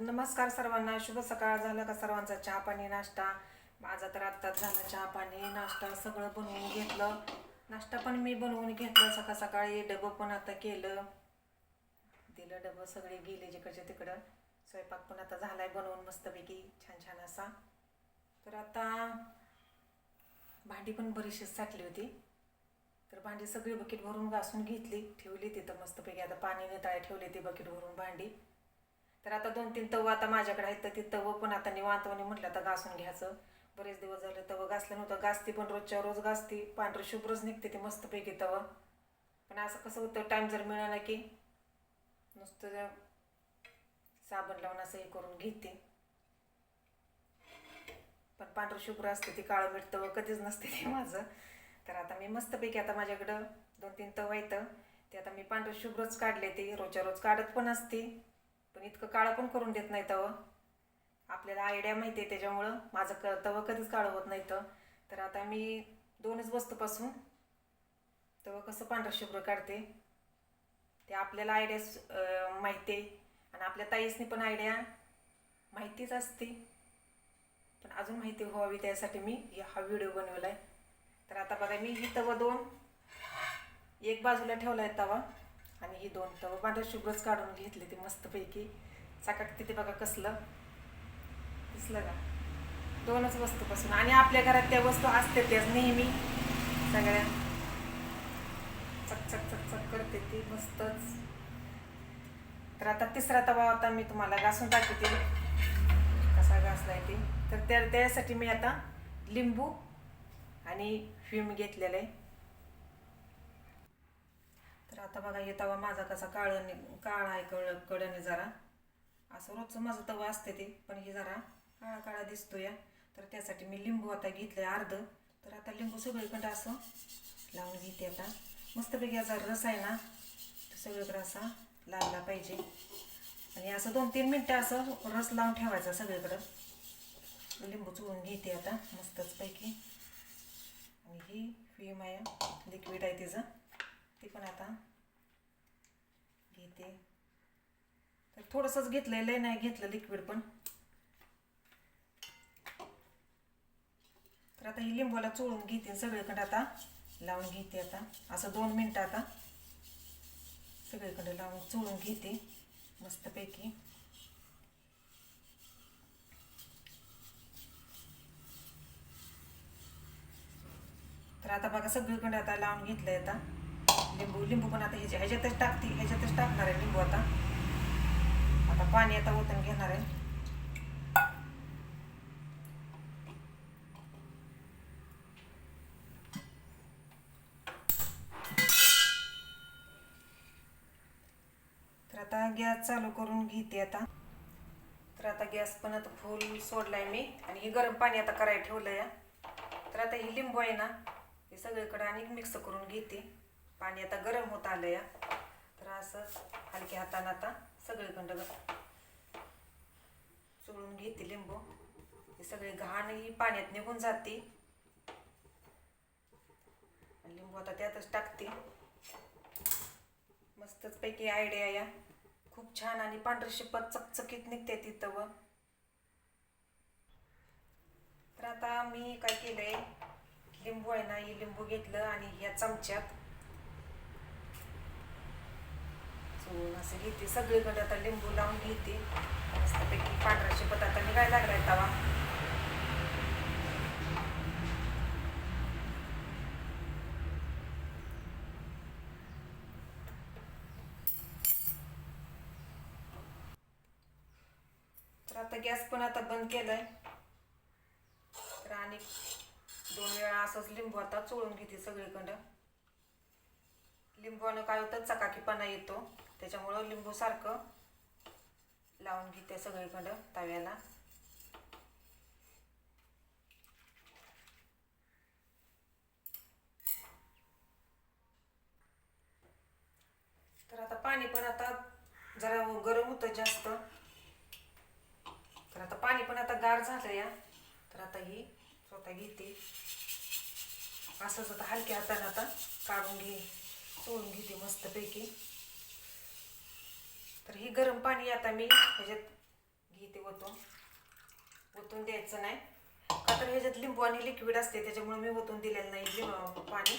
नमस्कार सर्वांना. शुभ सकाळ. झालं का सर्वांचा चहा पाणी नाश्ता? माझा तर आत्ताच झाला चहा पाणी नाश्ता सगळं बनवून घेतलं. नाश्ता पण मी बनवून घेतलं. सकाळ सकाळी डबं पण आता केलं. दिलं डबं सगळे गेले जिकडच्या तिकडं. स्वयंपाक पण आता झाला आहे बनवून मस्तपैकी. छान छान असा. तर आता भांडी पण बरीचशी साठली होती. तर भांडी सगळी बकेट भरून घासून घेतली. ठेवली तिथं मस्तपैकी. आता पाणी नेताळे ठेवले ती बकेट भरून भांडी. तर आता दोन तीन तवं आता माझ्याकडे आहेत तर ती तवं पण आता निवांतवाने म्हटलं आता घासून घ्यायचं. बरेच दिवस झाले तवं घासलं नव्हतं. घासती पण रोजच्या रोज घासती. पांढरं शुभ्रच निघते ती मस्तपैकी तवं. पण असं कसं होतं टाईम जर मिळाला की नुसतं साबण लावून असं हे करून घेते. पण पांढरं शुभ्र असते ती काळं मीठ तवं कधीच नसते ते माझं. तर आता मी मस्तपैकी आता माझ्याकडं दोन तीन तवं येतं ते आता मी पांढरं शुभ्रच काढले ते. रोजच्या रोज काढत पण असते. पण इतकं काळं पण करून देत नाही तवं. आपल्याला आयडिया माहिती आहे त्याच्यामुळं. माझं क तवं कधीच काळं होत नाही तर आता मी दोनच वस्तूपासून तवं कसं पांढरं शुभ्र काढते. ते आपल्याला आयडिया माहिती आहे. आणि आपल्या ताईसनी पण आयडिया माहितीच असते. पण अजून माहिती व्हावी त्यासाठी मी हा व्हिडिओ बनवला आहे तर आता बघा मी ही तवं दोन एक बाजूला ठेवला आहे तवा. आणि ही दोन तवं पांढरं शुभ्रच काढून घेतली ते मस्तपैकी. चाकाक तिथे बघा कसलं. दिसलं का? दोनच वस्तूपासून. आणि आपल्या घरात त्या वस्तू असते त्याच नेहमी. सगळ्या. चक चक चक चक करते ती मस्तच. तर आता तिसरा तवा आता मी तुम्हाला घासून दाखवते. कसा घासलाय ते. तर त्या त्यासाठी मी आता लिंबू आणि फ्यूम घेतलेलं आहे. तर आता बघा हे तवा माझा कसा काळ काळा आहे कळ कडने जरा. असं रोजचं माझं तवा असते ते पण हे जरा काळा काळा दिसतो या तर त्यासाठी मी लिंबू आता घेतलंय अर्ध. तर आता लिंबू सगळीकडं असं लावून घेते आता. मस्तपैकी याचा रस आहे ना तो सगळीकडे असा लागला पाहिजे. आणि असं दोन तीन मिनटं असं रस लावून ठेवायचा सगळीकडं. लिंबू चोळून घेते आता मस्तच पैकी. आणि ही फिम आहे लिक्विड आहे तिचं. ते पण आता घेते तर थोडंसंच घेतलं लय नाही घेतलं लिक्विड पण. तर आता ही लिंबूला चोळून घेते सगळीकडे आता. लावून घेते आता. असं दोन मिनटं आता. सगळीकडे लावून चोळून घेते मस्तपैकी. तर आता बघा सगळीकडे आता लावून घेतलंय आता. लिंबू लिंबू पण आता ह्याच्या ह्याच्यातच टाकते ह्याच्यातच टाकणार आहे लिंबू आता. आता पाणी आता ओतून घेणार आहे. तर आता गॅस चालू करून घेते आता. तर आता गॅस पण आता फुल सोडलाय मी. आणि हे गरम पाणी आता करायला ठेवलं या तर आता ही लिंबू आहे ना हे सगळीकडे आणि मिक्स करून घेते. पाणी आता गरम होत आलं या तर असं हलक्या हातानं आता सगळीकडं चोळून घेते लिंबू. हे सगळे घाण ही पाण्यात निघून जाते. आणि लिंबू आता त्यातच टाकते. मस्तच पैकी आयडिया या. खूप छान आणि पांढरी शिपत चकचकीत निघते तिथं व. तर आता मी काय केलंय लिंबू आहे ना हे लिंबू घेतलं आणि या चमच्यात लसूण असं घेते. सगळीकडे आता लिंबू लावून घेते. मस्तपैकी पांढरा शिपत आता निघायला लागलाय तवा. तर आता गॅस पण आता बंद केलाय. तर आणि दोन वेळा असंच लिंबू आता चोळून घेते सगळीकडं. लिंबूनं काय होतं? चकाकीपणा येतो. त्याच्यामुळं लिंबू सारखं लावून घेते सगळीकडं तव्याला. तर आता पाणी पण आता जरा गरम होतं जास्त. तर आता पाणी पण आता गार झालं या. तर आता ही स्वतः घेते. असंच आता हलक्या हाताने आता काढून घे चोळून घेते मस्तपैकी. तर हे गरम पाणी आता मी ह्याच्यात घेते ओतून. ओतून द्यायचं नाही. का तर ह्याच्यात लिंबू आणि लिक्विड असते त्याच्यामुळे मी ओतून दिलेलं नाही पाणी.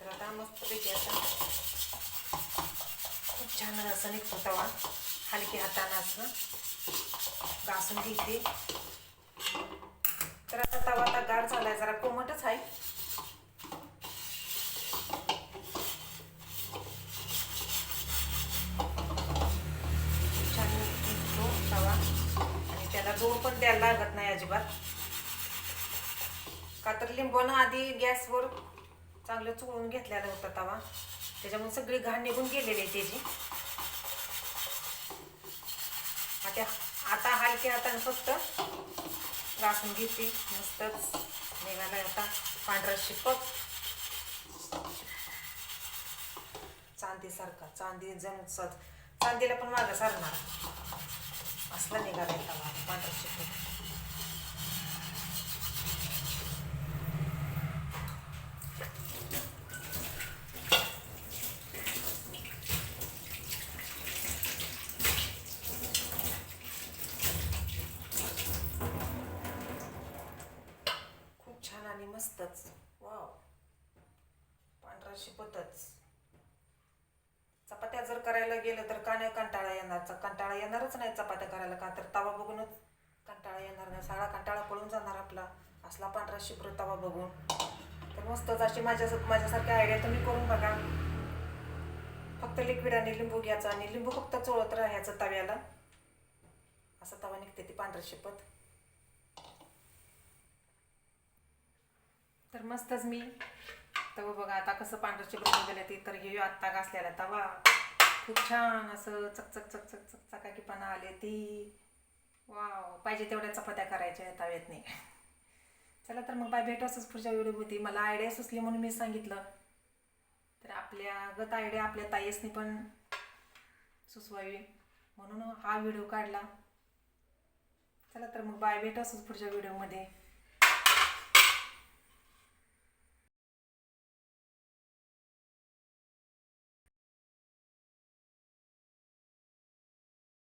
तर आता मस्तपैकी आता खूप छान असं निघतो तवा. हलकी हातानं असं घासून घेते. तर आता तवा आता गार झालाय जरा कोमटच आहे छान निघतो तवा आणि त्याला जोड पण द्यायला लागत नाही अजिबात. का तर लिंबूनं आधी गॅसवर चांगलं चुळून घेतलेला होता तवा. त्याच्यामुळे सगळी घाण निघून गेलेली आहे त्याची. आता आता हलके हाताने फक्त घासून घेते. मस्तच निघाला आता पांढरा शिपक चांदीसारखा चांदी जणू चांदीला पण मागं सारणार. असला निघाला तवा पांढरा शिपक खूप छान आणि मस्तच. वाव पांढरा शिपतच चपात्या जर करायला गेलं तर का नाही कंटाळा येणार. कंटाळा येणारच नाही चपात्या करायला. का तर तवा बघूनच कंटाळा येणार नाही. सगळा कंटाळा पळून जाणार आपला. असला पांढरा शिप्र तवा बघून. तर मस्तच अशी माझ्या माझ्यासारखी आयडिया तुम्ही करून बघा. फक्त लिक्विड आणि लिंबू घ्यायचा आणि लिंबू फक्त चोळत राहायचं तव्याला. असं तवा निघते ती पांढरा शिपत तर मस्तच मी. तवा बघा आता कसं पांढरचे बनवून गेले ते तर हे आत्ता घासलेला तवा. खूप छान असं चकचक चकचक चक चकाकीपणा आले ती. वाव पाहिजे तेवढ्या चपात्या करायच्या तव्यातने. चला तर मग बाय भेट असंच पुढच्या व्हिडिओमध्ये. मला आयडिया सुचली म्हणून मी सांगितलं. तर आपल्या गत आयडिया आपल्या ताईसनी पण सुचवावी. म्हणून हा व्हिडिओ काढला. चला तर मग बाय भेट असंच पुढच्या व्हिडिओमध्ये.